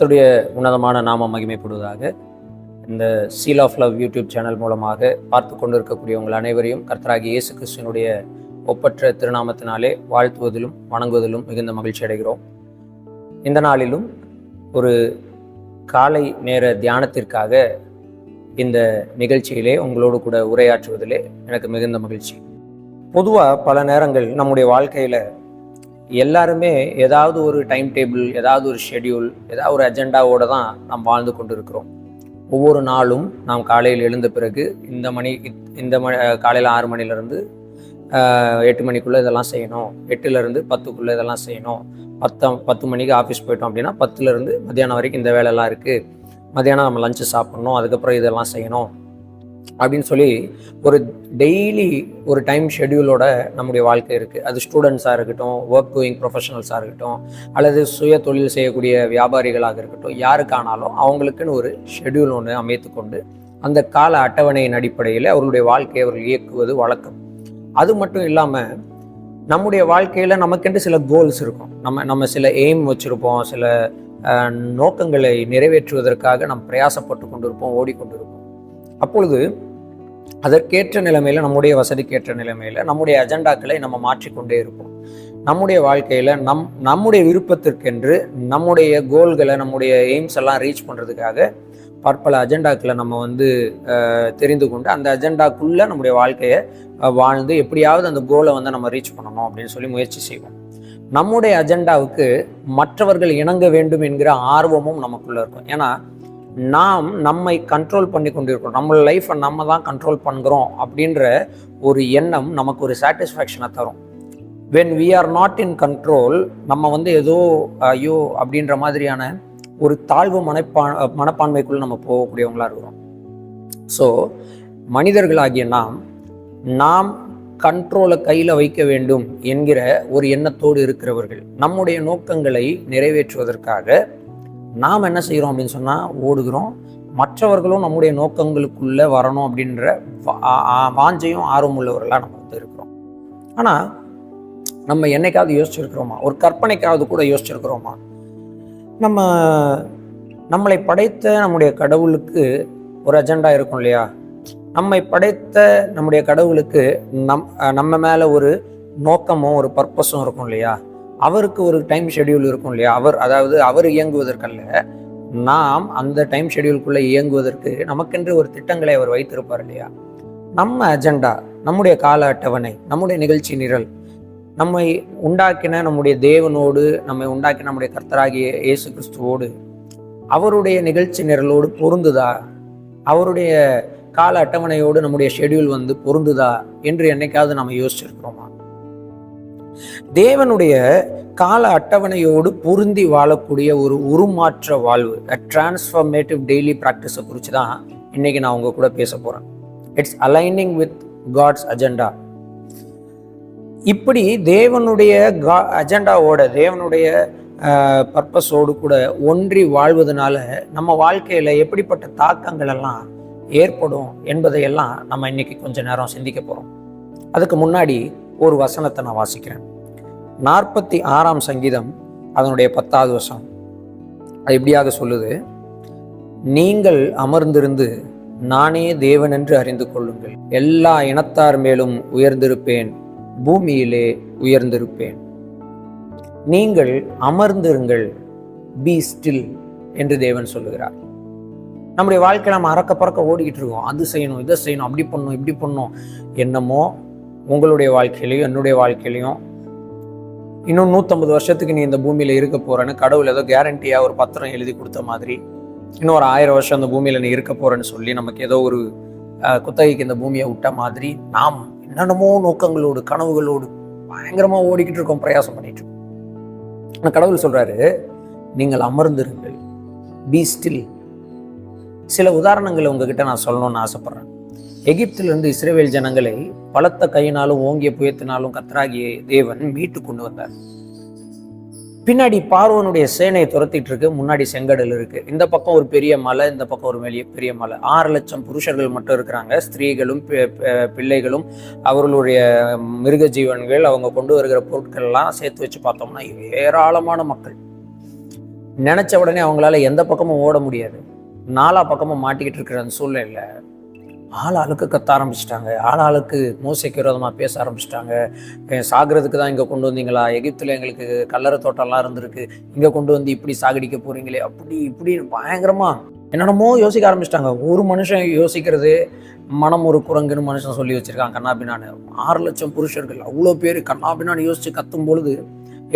கர்த்தருடைய உன்னதமான நாமம் மகிமைப்படுவதாக இந்த seal of love YouTube channel மூலமாக பார்த்து கொண்டிருக்கக்கூடிய உங்கள் அனைவரையும் கர்த்தராகி இயேசு கிறிஸ்துவனுடைய ஒப்பற்ற திருநாமத்தினாலே வாழ்த்துவதிலும் வணங்குவதிலும் மிகுந்த மகிழ்ச்சி அடைகிறோம். இந்த நாளிலும் ஒரு காலை நேர தியானத்திற்காக இந்த நிகழ்ச்சியிலே உங்களோடு கூட உரையாற்றுவதிலே எனக்கு மிகுந்த மகிழ்ச்சி. பொதுவாக பல நேரங்கள் நம்முடைய வாழ்க்கையில் எல்லாருமே ஏதாவது ஒரு டைம் டேபிள் ஏதாவது ஒரு ஷெட்யூல் ஏதாவது ஒரு அஜெண்டாவோடு தான் நாம் வாழ்ந்து கொண்டு இருக்கிறோம் ஒவ்வொரு நாளும் நாம் காலையில் எழுந்த பிறகு இந்த மணி இந்த மணி காலையில் ஆறு மணிலேருந்து எட்டு மணிக்குள்ளே இதெல்லாம் செய்யணும். எட்டுலேருந்து பத்துக்குள்ளே இதெல்லாம் செய்யணும். பத்து பத்து மணிக்கு ஆஃபீஸ் போயிட்டோம் அப்படின்னா பத்துலேருந்து மத்தியானம் வரைக்கும் இந்த வேலைலாம் இருக்குது மத்தியானம் நம்ம லஞ்சு சாப்பிட்ணும். அதுக்கப்புறம் இதெல்லாம் செய்யணும். அப்படின்னு சொல்லி ஒரு டெய்லி ஒரு டைம் ஷெட்யூலோட நம்முடைய வாழ்க்கை இருக்குது அது ஸ்டூடெண்ட்ஸாக இருக்கட்டும் ஒர்க் கோயிங் ப்ரொஃபஷனல்ஸாக இருக்கட்டும் அல்லது சுய தொழில் செய்யக்கூடிய வியாபாரிகளாக இருக்கட்டும் யாருக்கானாலும் அவங்களுக்குன்னு ஒரு ஷெட்யூல் ஒன்று அமைத்து கொண்டு அந்த கால அட்டவணையின் அடிப்படையில் அவர்களுடைய வாழ்க்கையை அவர்கள் இயக்குவது வழக்கம். அது மட்டும் இல்லாமல் நம்முடைய வாழ்க்கையில் நமக்கென்று சில கோல்ஸ் இருக்கும். நம்ம நம்ம சில எய்ம் வச்சுருப்போம் சில நோக்கங்களை நிறைவேற்றுவதற்காக நாம் பிரயாசப்பட்டு கொண்டிருப்போம் ஓடிக்கொண்டிருப்போம். அப்பொழுது அதற்கேற்ற நிலைமையில் நம்முடைய வசதிக்கேற்ற நிலைமையில் நம்முடைய அஜெண்டாக்களை நம்ம மாற்றிக்கொண்டே இருப்போம். நம்முடைய வாழ்க்கையில் நம் நம்முடைய விருப்பத்திற்கென்று நம்முடைய கோல்களை நம்முடைய எய்ம்ஸ் எல்லாம் ரீச் பண்ணுறதுக்காக பற்பல அஜெண்டாக்களை நம்ம வந்து தெரிந்து கொண்டு அந்த அஜெண்டாக்குள்ளே நம்முடைய வாழ்க்கையை வாழ்ந்து எப்படியாவது அந்த கோலை வந்து நம்ம ரீச் பண்ணணும் அப்படின்னு சொல்லி முயற்சி செய்வோம். நம்முடைய அஜெண்டாவுக்கு மற்றவர்கள் இணங்க வேண்டும் என்கிற ஆர்வமும் நமக்குள்ளே இருக்கும். ஏன்னா நாம் நம்மை கண்ட்ரோல் பண்ணி கொண்டிருக்கிறோம். நம்ம லைஃப்பை நம்ம தான் கண்ட்ரோல் பண்ணுறோம் அப்படின்ற ஒரு எண்ணம் நமக்கு ஒரு சாட்டிஸ்ஃபேக்ஷனை தரும். When we are not in control நம்ம வந்து ஏதோ ஐயோ அப்படின்ற மாதிரியான ஒரு தாழ்வு மனப்பா மனப்பான்மைக்குள்ளே நம்ம போகக்கூடியவங்களாக இருக்கிறோம். ஸோ மனிதர்களாகிய நாம் நாம் கண்ட்ரோலை கையில் வைக்க வேண்டும் என்கிற ஒரு எண்ணத்தோடு இருக்கிறவர்கள் நம்முடைய நோக்கங்களை நிறைவேற்றுவதற்காக நாம் என்ன செய்கிறோம் அப்படின்னு சொன்னால் ஓடுகிறோம். மற்றவர்களும் நம்முடைய நோக்கங்களுக்குள்ளே வரணும் அப்படின்ற வாஞ்சையும் ஆர்வம் உள்ளவர்களாக நம்ம வந்து இருக்கிறோம். ஆனால் நம்ம என்னைக்காவது யோசிச்சிருக்கிறோமா? ஒரு கற்பனைக்காவது கூட யோசிச்சிருக்கிறோமா? நம்ம நம்மளை படைத்த நம்முடைய கடவுளுக்கு ஒரு அஜெண்டா இருக்கும் இல்லையா? நம்மை படைத்த நம்முடைய கடவுளுக்கு நம் நம்ம மேலே ஒரு நோக்கமும் ஒரு பர்பஸும் இருக்கும் இல்லையா? அவருக்கு ஒரு டைம் ஷெடியூல் இருக்கும் இல்லையா? அவர் அதாவது அவர் இயங்குவதற்கல்ல நாம் அந்த டைம் ஷெடியூல்குள்ளே இயங்குவதற்கு நமக்கென்று ஒரு திட்டங்களை அவர் வைத்திருப்பார் இல்லையா? நம்ம அஜெண்டா நம்முடைய கால அட்டவணை நம்முடைய நிகழ்ச்சி நிரல் நம்மை உண்டாக்கின நம்முடைய தேவனோடு நம்மை உண்டாக்கின நம்முடைய கர்த்தராகிய இயேசு கிறிஸ்துவோடு அவருடைய நிகழ்ச்சி நிரலோடு பொருந்துதா? அவருடைய கால அட்டவணையோடு நம்முடைய ஷெடியூல் வந்து பொருந்துதா? என்று என்னைக்காவது நம்ம யோசிச்சிருக்கிறோமா? தேவனுடைய கால அட்டவணையோடு பொருந்தி வாழக்கூடிய ஒரு உருமாற்ற வாழ்வு அ டிரான்ஸ்ஃபர்மேட்டிவ் டெய்லி ப்ராக்டிஸை குறித்து தான் இன்னைக்கு நான் உங்க கூட பேச போகிறேன் it's aligning with God's agenda இப்படி தேவனுடைய கா அஜெண்டாவோட தேவனுடைய பர்பஸோடு கூட ஒன்றி வாழ்வதனால நம்ம வாழ்க்கையில் எப்படிப்பட்ட தாக்கங்கள் எல்லாம் ஏற்படும் என்பதையெல்லாம் நம்ம இன்னைக்கு கொஞ்ச நேரம் சிந்திக்க போகிறோம் அதுக்கு முன்னாடி ஒரு வசனத்தை நான் வாசிக்கிறேன். நாற்பத்தி ஆறாம் சங்கீதம் அதனுடைய பத்தாவது வசம் அது எப்படியாக சொல்லுது நீங்கள் அமர்ந்திருந்து நானே தேவன் என்று அறிந்து கொள்ளுங்கள். எல்லா இனத்தார் மேலும் உயர்ந்திருப்பேன் பூமியிலே உயர்ந்திருப்பேன். நீங்கள் அமர்ந்திருங்கள் பி ஸ்டில் என்று தேவன் சொல்லுகிறார். நம்முடைய வாழ்க்கை நம்ம அறக்க பறக்க ஓடிக்கிட்டு இருக்கோம். அது செய்யணும் இதை செய்யணும் அப்படி பண்ணணும் இப்படி பண்ணும் என்னமோ உங்களுடைய வாழ்க்கையிலையும் என்னுடைய வாழ்க்கையிலையும் இன்னும் நூற்றம்பது வருஷத்துக்கு நீ இந்த பூமியில் இருக்க போகிறேன்னு கடவுள் ஏதோ கேரண்டியாக ஒரு பத்திரம் எழுதி கொடுத்த மாதிரி இன்னும் ஒரு ஆயிரம் வருஷம் அந்த பூமியில் நீ இருக்க போகிறேன்னு சொல்லி நமக்கு ஏதோ ஒரு குத்தகைக்கு இந்த பூமியை விட்ட மாதிரி நாம் என்னென்னமோ நோக்கங்களோடு கனவுகளோடு பயங்கரமாக ஓடிக்கிட்டு இருக்கோம் பிரயாசம் பண்ணிட்டு இருக்கோம். ஆனால் கடவுள் சொல்கிறாரு நீங்கள் அமர்ந்திருங்கள் பி ஸ்டில் சில உதாரணங்களை உங்ககிட்ட நான் சொல்லணும்னு ஆசைப்பட்றேன். எகிப்திலிருந்து இஸ்ரேவேல் ஜனங்களை பலத்த கையினாலும் ஓங்கிய புயத்தினாலும் கத்ராகிய தேவன் மீட்டு கொண்டு வந்தார். பின்னாடி பார்வனுடைய சேனையை துரத்திட்டு இருக்கு. முன்னாடி செங்கடல் இருக்கு. இந்த பக்கம் ஒரு பெரிய மலை இந்த பக்கம் ஒரு பெரிய பெரிய மலை. ஆறு லட்சம் புருஷர்கள் மட்டும் இருக்கிறாங்க. ஸ்திரீகளும் பிள்ளைகளும் அவர்களுடைய மிருக ஜீவன்கள் அவங்க கொண்டு வருகிற பொருட்கள் எல்லாம் சேர்த்து வச்சு பார்த்தோம்னா ஏராளமான மக்கள். நினச்ச உடனே அவங்களால எந்த பக்கமும் ஓட முடியாது. நாலா பக்கமும் மாட்டிக்கிட்டு இருக்கிற அந்த சூழ்நிலையில் ஆள் ஆளுக்கு கத்த ஆரம்பிச்சிட்டாங்க. ஆள் ஆளுக்கு மோசைக்கு விரோதமாக பேச ஆரம்பிச்சிட்டாங்க. சாகிறதுக்கு தான் இங்கே கொண்டு வந்தீங்களா? எகிப்தில் எங்களுக்கு கல்லறை தோட்டம்லாம் இருந்திருக்கு. இங்கே கொண்டு வந்து இப்படி சாகடிக்க போகிறீங்களே அப்படி இப்படி பயங்கரமாக என்னென்னமோ யோசிக்க ஆரம்பிச்சிட்டாங்க. ஒரு மனுஷன் யோசிக்கிறது மனம் ஒரு குரங்குன்னு மனுஷன் சொல்லி வச்சிருக்காங்க கண்ணாபினான்னு ஆறு லட்சம் புருஷர்கள் அவ்வளோ பேர் கண்ணாபினான்னு யோசித்து கத்தும் பொழுது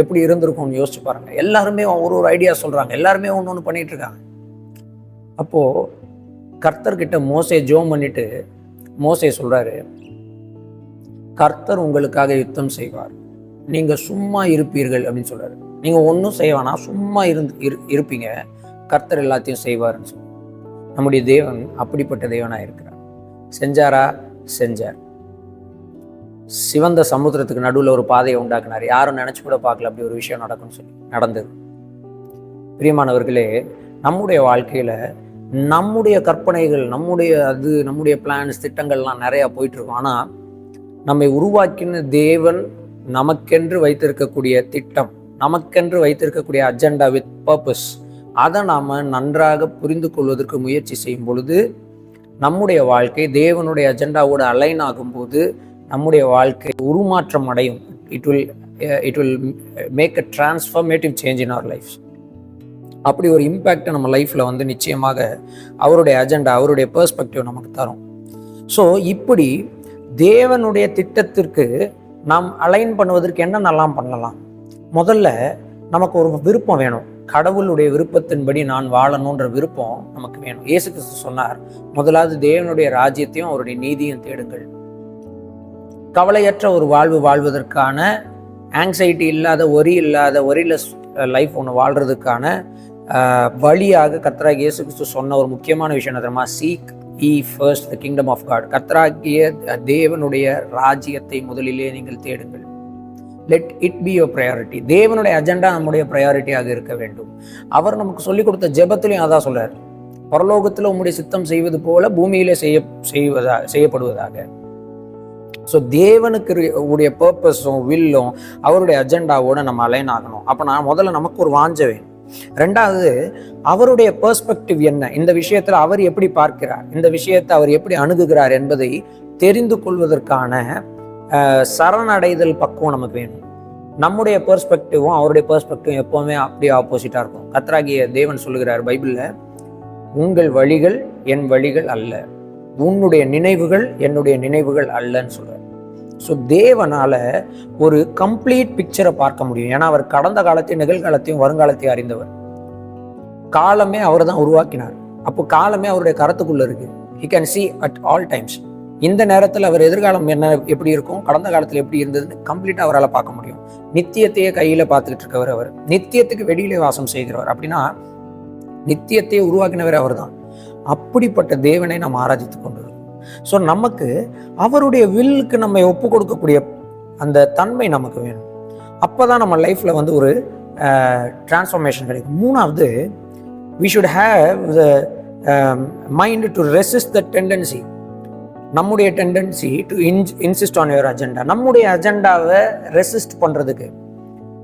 எப்படி இருந்திருக்கும்னு யோசிச்சு பாருங்கள் எல்லாருமே ஒரு ஒரு ஐடியா சொல்கிறாங்க எல்லாருமே ஒன்று ஒன்று பண்ணிகிட்ருக்காங்க அப்போது கர்த்தர்கிட்ட மோசை ஜோம் பண்ணிட்டு மோசை சொல்றாரு கர்த்தர் உங்களுக்காக யுத்தம் செய்வார். நீங்க சும்மா இருப்பீர்கள் அப்படின்னு சொல்றாரு. நீங்க ஒன்றும் செய்வானா சும்மா இருந்து இரு- இருப்பீங்க. கர்த்தர் எல்லாத்தையும் செய்வார்னு சொல்லி. நம்முடைய தேவன் அப்படிப்பட்ட தேவனாக இருக்கிறார். செஞ்சாரா? செஞ்சார். சிவந்த சமுத்திரத்துக்கு நடுவில் ஒரு பாதையை உண்டாக்குனார். யாரும் நினைச்சு கூட பார்க்கல அப்படி ஒரு விஷயம் நடக்கும்னு சொல்லி நடந்தது. பிரியமானவர்களே நம்முடைய வாழ்க்கையில நம்முடைய கற்பனைகள் நம்முடைய அது நம்முடைய பிளான்ஸ் திட்டங்கள்லாம் நிறையா போயிட்டுருக்கோம். ஆனால் நம்மை உருவாக்கின தேவன் நமக்கென்று வைத்திருக்கக்கூடிய திட்டம் நமக்கென்று வைத்திருக்கக்கூடிய அஜெண்டா வித் பர்பஸ் அதை நாம் நன்றாக புரிந்து கொள்வதற்கு முயற்சி செய்யும் பொழுது நம்முடைய வாழ்க்கை தேவனுடைய அஜெண்டாவோடு அலைன் ஆகும்போது நம்முடைய வாழ்க்கை உருமாற்றம் அடையும். It will it will make a transformative change in our life அப்படி ஒரு இம்பேக்டை நம்ம லைஃப்பில் வந்து நிச்சயமாக அவருடைய அஜெண்டா அவருடைய பெர்ஸ்பெக்டிவ் நமக்கு தரும். ஸோ இப்படி தேவனுடைய திட்டத்திற்கு நாம் அலைன் பண்ணுவதற்கு என்னென்னலாம் பண்ணலாம்? முதல்ல நமக்கு ஒரு விருப்பம் வேணும். கடவுளுடைய விருப்பத்தின்படி நான் வாழணுன்ற விருப்பம் நமக்கு வேணும். இயேசு கிறிஸ்து சொன்னார் முதலாவது தேவனுடைய ராஜ்யத்தையும் அவருடைய நீதியும் தேடுங்கள். கவலையற்ற ஒரு வாழ்வு வாழ்வதற்கான ஆங்ஸைட்டி இல்லாத ஒரி இல்லாத ஒரிலெஸ் லைஃப் ஒன்று வாழ்கிறதுக்கான வழியாக கர்த்தராகிய இயேசு கிறிஸ்து சொன்ன ஒரு முக்கியமான விஷயம் என்ன தெரியுமா seek ye first the kingdom of God கர்த்தராகிய தேவனுடைய ராஜ்யத்தை முதலிலே நீங்கள் தேடுங்கள். Let it be your priority தேவனுடைய அஜெண்டா நம்முடைய ப்ரையாரிட்டியாக இருக்க வேண்டும். அவர் நமக்கு சொல்லிக் கொடுத்த ஜெபத்திலையும் அதான் சொல்றார். பரலோகத்தில் உம்முடைய சித்தம் செய்வது போல பூமியிலே செய்ய செய்வதா செய்யப்படுவதாக. ஸோ தேவனுக்கு உடைய பர்பஸும் வில்லும் அவருடைய அஜெண்டாவோட நம்ம அலைன் ஆகணும். அப்போ நான் முதல்ல நமக்கு ஒரு வாஞ்ச வேணும். ரெண்டாவது அவருடைய பெர்ஸ்பெக்டிவ் என்ன? இந்த விஷயத்துல அவர் எப்படி பார்க்கிறார்? இந்த விஷயத்தை அவர் எப்படி அணுகுகிறார் என்பதை தெரிந்து கொள்வதற்கான சரணடைதல் பக்குவம் நமக்கு வேணும். நம்முடைய பெர்ஸ்பெக்டிவும் அவருடைய பெர்ஸ்பெக்டிவும் எப்போவுமே அப்படியே ஆப்போசிட்டாக இருக்கும். கத்ராகிய தேவன் சொல்லுகிறார் பைபிளில் உங்கள் வழிகள் என் வழிகள் அல்ல. உன்னுடைய நினைவுகள் என்னுடைய நினைவுகள் அல்லன்னு சொல்கிறார் ஸோ தேவனால் ஒரு கம்ப்ளீட் பிக்சரை பார்க்க முடியும். ஏன்னா அவர் கடந்த காலத்தையும் நிகழ்காலத்தையும் வருங்காலத்தையும் அறிந்தவர். காலமே அவர் தான் உருவாக்கினார். அப்போ காலமே அவருடைய கரத்துக்குள்ளே இருக்குது he can see at all times இந்த நேரத்தில் அவர் எதிர்காலம் என்ன எப்படி இருக்கும்? கடந்த காலத்தில் எப்படி இருந்ததுன்னு கம்ப்ளீட்டாக அவரால் பார்க்க முடியும். நித்தியத்தையே கையில் பார்த்துக்கிட்டு இருக்கவர் அவர். நித்தியத்துக்கு வெளியிலே வாசம் செய்கிறவர். அப்படின்னா நித்தியத்தையே உருவாக்கினவர் அவர்தான். அப்படிப்பட்ட தேவனை நாம் ஆராதித்து கொண்டு ஸோ நமக்கு அவருடைய வில்லுக்கு நம்ம ஒப்பு கொடுக்கக்கூடிய அந்த தன்மை நமக்கு வேணும். அப்போ தான் நம்ம லைஃப்பில் வந்து ஒரு டிரான்ஸ்ஃபர்மேஷன் கிடைக்கும். மூணாவது we should have the mind to resist the tendency நம்முடைய tendency to in insist on your agenda நம்முடைய அஜெண்டாவை ரெசிஸ்ட் பண்ணுறதுக்கு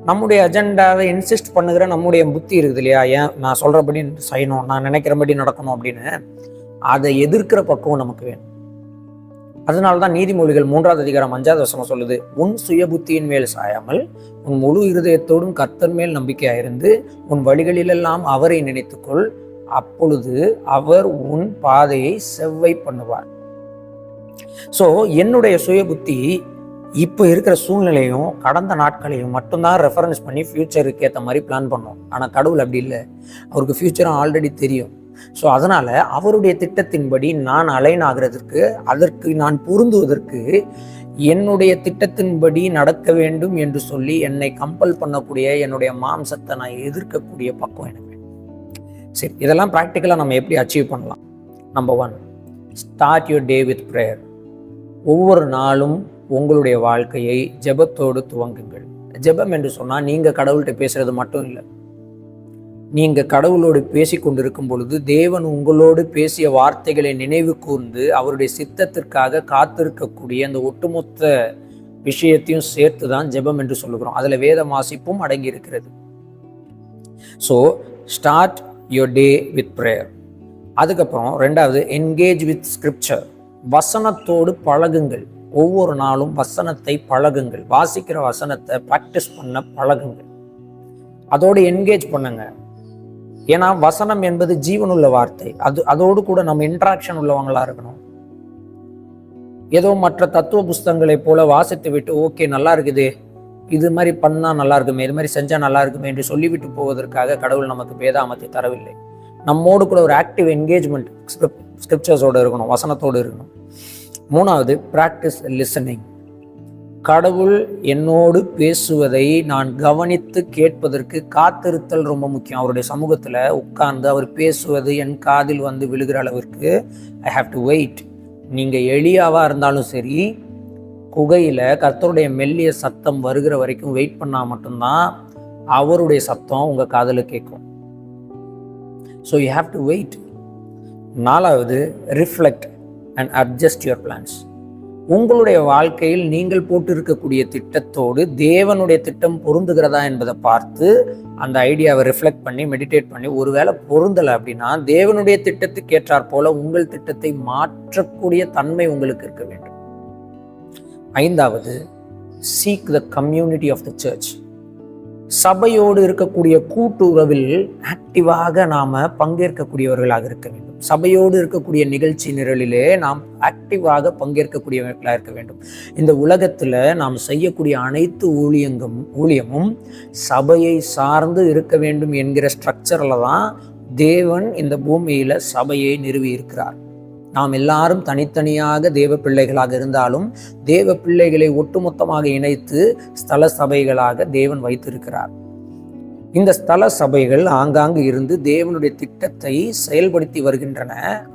நம்முடைய அஜெண்டாவை இன்சிஸ்ட் பண்ணுகிற நம்முடைய புத்தி இருக்குது இல்லையா? ஏன்? நான் சொல்கிறபடி செய்யணும் நான் நினைக்கிறபடி நடக்கணும் அப்படின்னு. அதை எதிர்க்கிற பக்குவம் நமக்கு வேணும். அதனால தான் நீதிமொழிகள் மூன்றாவது அதிகாரம் அஞ்சாவது வசனம் சொல்லுது உன் சுய புத்தியின் மேல் சாயாமல் உன் முழு இருதயத்தோடும் கர்த்தன் மேல் நம்பிக்கையாயிருந்து உன் வழிகளிலெல்லாம் அவரை நினைத்துக்கொள். அப்பொழுது அவர் உன் பாதையை செவ்வை பண்ணுவார். ஸோ என்னுடைய சுய புத்தி இப்போ இருக்கிற சூழ்நிலையும் கடந்த நாட்களையும் மட்டும்தான் ரெஃபரன்ஸ் பண்ணி ஃப்யூச்சருக்கு ஏற்ற மாதிரி பிளான் பண்ணோம். ஆனால் கடவுள் அப்படி இல்லை. அவருக்கு ஃப்யூச்சரும் ஆல்ரெடி தெரியும். ஸோ அதனால் அவருடைய திட்டத்தின்படி நான் அலைன் ஆகிறதற்கு அதற்கு நான் பொருந்துவதற்கு என்னுடைய திட்டத்தின்படி நடக்க வேண்டும் என்று சொல்லி என்னை கம்பல் பண்ணக்கூடிய என்னுடைய மாம்சத்தை நான் எதிர்க்கக்கூடிய பக்கம் எனக்கு சரி இதெல்லாம் ப்ராக்டிக்கலாக நம்ம எப்படி அச்சீவ் பண்ணலாம்? Number one start your day with prayer ஒவ்வொரு நாளும் உங்களுடைய வாழ்க்கையை ஜெபத்தோடு துவங்குங்கள். ஜெபம் என்று சொன்னால் நீங்கள் கடவுள்கிட்ட பேசுறது மட்டும் இல்லை. நீங்கள் கடவுளோடு பேசி கொண்டிருக்கும் பொழுது தேவன் உங்களோடு பேசிய வார்த்தைகளை நினைவு கூர்ந்து அவருடைய சித்தத்திற்காக காத்திருக்கக்கூடிய அந்த ஒட்டுமொத்த விஷயத்தையும் சேர்த்து தான் ஜெபம் என்று சொல்லுகிறோம். அதில் வேத வாசிப்பும் அடங்கி இருக்கிறது so start your day with prayer அதுக்கப்புறம் ரெண்டாவது என்கேஜ் வித் ஸ்கிரிப்சர் வசனத்தோடு பழகுங்கள். ஒவ்வொரு நாளும் வசனத்தை பழகுங்கள். வாசிக்கிற வசனத்தை ப்ராக்டிஸ் பண்ண பழகுங்கள். அதோடு என்கேஜ் பண்ணுங்கள் ஏன்னா வசனம் என்பது ஜீவனுள்ள வார்த்தை. அது அதோடு கூட நம்ம இன்ட்ராக்ஷன் உள்ளவங்களா இருக்கணும். ஏதோ மற்ற தத்துவ புஸ்தகங்களைப் போல வாசித்து விட்டு ஓகே நல்லா இருக்குது. இது மாதிரி பண்ணா நல்லா இருக்குமே இது மாதிரி செஞ்சா நல்லா இருக்குமே என்று சொல்லிவிட்டு போவதற்காக கடவுள் நமக்கு பேதாமத்தை தரவில்லை. நம்மோடு கூட ஒரு ஆக்டிவ் என்கேஜ்மெண்ட் ஸ்கிரிப்சர்ஸோடு இருக்கணும் வசனத்தோடு இருக்கணும். மூணாவது ப்ராக்டிஸ் லிசனிங் கடவுள் என்னோடு பேசுவதை நான் கவனித்து கேட்பதற்கு காத்திருத்தல் ரொம்ப முக்கியம். அவருடைய சமூகத்தில் உட்கார்ந்து அவர் பேசுவது என் காதில் வந்து விழுகிற அளவிற்கு ஐ ஹாவ் டு வெயிட் நீங்கள் எளியாவாக இருந்தாலும் சரி குகையில் கர்த்தருடைய மெல்லிய சத்தம் வருகிற வரைக்கும் வெயிட் பண்ணால் மட்டும்தான் அவருடைய சத்தம் உங்கள் காதில் கேட்கும். So you have to wait நாலாவது reflect and adjust your plans உங்களுடைய வாழ்க்கையில் நீங்கள் போட்டிருக்கக்கூடிய திட்டத்தோடு தேவனுடைய திட்டம் பொருந்துகிறதா என்பதை பார்த்து அந்த ஐடியாவை ரிஃப்ளெக்ட் பண்ணி மெடிடேட் பண்ணி ஒருவேளை பொருந்தலை அப்படின்னா தேவனுடைய திட்டத்துக்கு ஏற்றாற் போல உங்கள் திட்டத்தை மாற்றக்கூடிய தன்மை உங்களுக்கு இருக்க வேண்டும். ஐந்தாவது seek the community of the church சபையோடு இருக்கக்கூடிய கூட்டுறவில் ஆக்டிவாக நாம் பங்கேற்கக்கூடியவர்களாக இருக்க வேண்டும். சபையோடு இருக்கக்கூடிய நிகழ்ச்சி நிரலிலே நாம் ஆக்டிவாக பங்கேற்கக்கூடியவர்களாக இருக்க வேண்டும். இந்த உலகத்தில் நாம் செய்யக்கூடிய அனைத்து ஊழியங்கும் ஊழியமும் சபையை சார்ந்து இருக்க வேண்டும் என்கிற ஸ்ட்ரக்சரில் தான் தேவன் இந்த பூமியில் சபையை நிறுவி இருக்கிறார் நாம் எல்லாரும் தனித்தனியாக தேவ பிள்ளைகளாக இருந்தாலும் தேவ பிள்ளைகளை ஒட்டுமொத்தமாக இணைத்து ஸ்தல சபைகளாக தேவன் வைத்திருக்கிறார். இந்த ஸ்தல சபைகள் ஆங்காங்கு இருந்து தேவனுடைய திட்டத்தை செயல்படுத்தி வருகின்றன.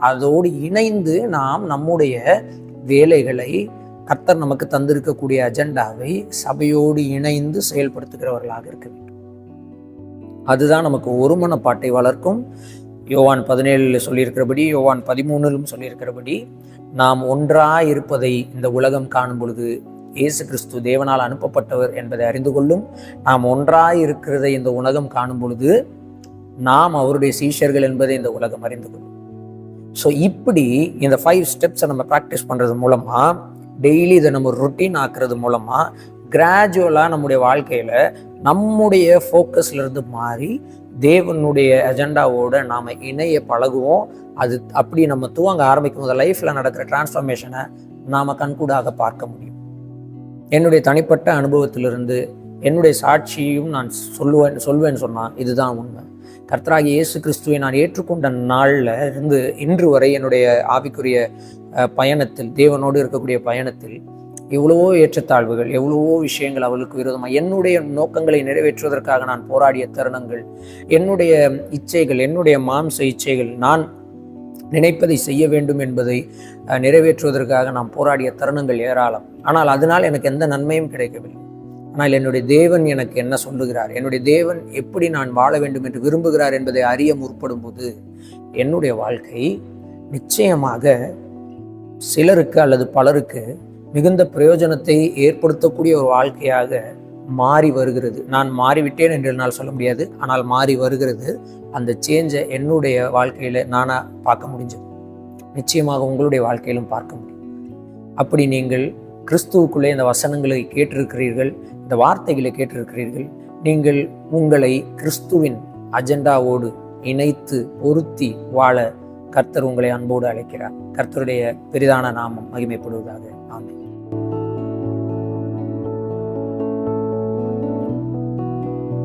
அதோடு இணைந்து நாம் நம்முடைய வேலைகளை கர்த்தர் நமக்கு தந்திருக்கக்கூடிய அஜெண்டாவை சபையோடு இணைந்து செயல்படுத்துகிறவர்களாக இருக்க வேண்டும். அதுதான் நமக்கு ஒருமனப்பாட்டை வளர்க்கும். யோவான் பதினேழில் சொல்லியிருக்கிறபடி யோவான் பதிமூணிலும் சொல்லியிருக்கிறபடி நாம் ஒன்றாய் இருப்பதை இந்த உலகம் காணும் பொழுது இயேசு கிறிஸ்து தேவனால் அனுப்பப்பட்டவர் என்பதை அறிந்து கொள்ளும் நாம் ஒன்றாய் இருக்கிறதை இந்த உலகம் காணும் பொழுது நாம் அவருடைய சீஷர்கள் என்பதை இந்த உலகம் அறிந்து கொள்ளும். ஸோ இப்படி இந்த ஃபைவ் ஸ்டெப்ஸை நம்ம ப்ராக்டிஸ் பண்ணுறது மூலமாக டெய்லி இதை நம்ம ரொட்டீன் ஆக்குறது மூலமாக கிராஜுவலாக நம்முடைய வாழ்க்கையில் நம்முடைய ஃபோக்கஸ்லேருந்து மாறி தேவனுடைய அஜெண்டாவோட நாம் இணைய பழகுவோம். அது அப்படி நம்ம துவங்க ஆரம்பிக்கும் போது லைஃப்பில் நடக்கிற டிரான்ஸ்ஃபர்மேஷனை நாம் கண்கூடாக பார்க்க முடியும். என்னுடைய தனிப்பட்ட அனுபவத்திலிருந்து என்னுடைய சாட்சியும் நான் சொல்லுவேன் சொல்வேன்னு சொன்னால் இதுதான் உண்மை. கர்த்தராகி இயேசு கிறிஸ்துவை நான் ஏற்றுக்கொண்ட நாளில் இருந்து இன்று வரை என்னுடைய ஆவிக்குரிய பயணத்தில் தேவனோடு இருக்கக்கூடிய பயணத்தில் எவ்வளவோ ஏற்றத்தாழ்வுகள் எவ்வளவோ விஷயங்கள் அவளுக்கு விரோதமாக என்னுடைய நோக்கங்களை நிறைவேற்றுவதற்காக நான் போராடிய தருணங்கள் என்னுடைய இச்சைகள் என்னுடைய மாம்ச இச்சைகள் நான் நினைப்பதை செய்ய வேண்டும் என்பதை நிறைவேற்றுவதற்காக நாம் போராடிய தருணங்கள் ஏராளம். ஆனால் அதனால் எனக்கு எந்த நன்மையும் கிடைக்கவில்லை. ஆனால் என்னுடைய தேவன் எனக்கு என்ன சொல்லுகிறார்? என்னுடைய தேவன் எப்படி நான் வாழ வேண்டும் என்று விரும்புகிறார் என்பதை அறிய முற்படும் போது என்னுடைய வாழ்க்கை நிச்சயமாக சிலருக்கு அல்லது பலருக்கு மிகுந்த பிரயோஜனத்தை ஏற்படுத்தக்கூடிய ஒரு வாழ்க்கையாக மாறி வருகிறது. நான் மாறிவிட்டேன் என்று என்னால் சொல்ல முடியாது. ஆனால் மாறி வருகிறது. அந்த சேஞ்சை என்னுடைய வாழ்க்கையில் நானாக பார்க்க முடிஞ்சது. நிச்சயமாக உங்களுடைய வாழ்க்கையிலும் பார்க்க முடியும். அப்படி நீங்கள் கிறிஸ்துவுக்குள்ளே இந்த வசனங்களை கேட்டிருக்கிறீர்கள் இந்த வார்த்தைகளை கேட்டிருக்கிறீர்கள் நீங்கள் உங்களை கிறிஸ்துவின் அஜெண்டாவோடு இணைத்து பொருத்தி வாழ கர்த்தர் உங்களை அன்போடு அழைக்கிறார். கர்த்தருடைய பெரிதான நாமம் மகிமைப்படுவதாக. ஆமென்.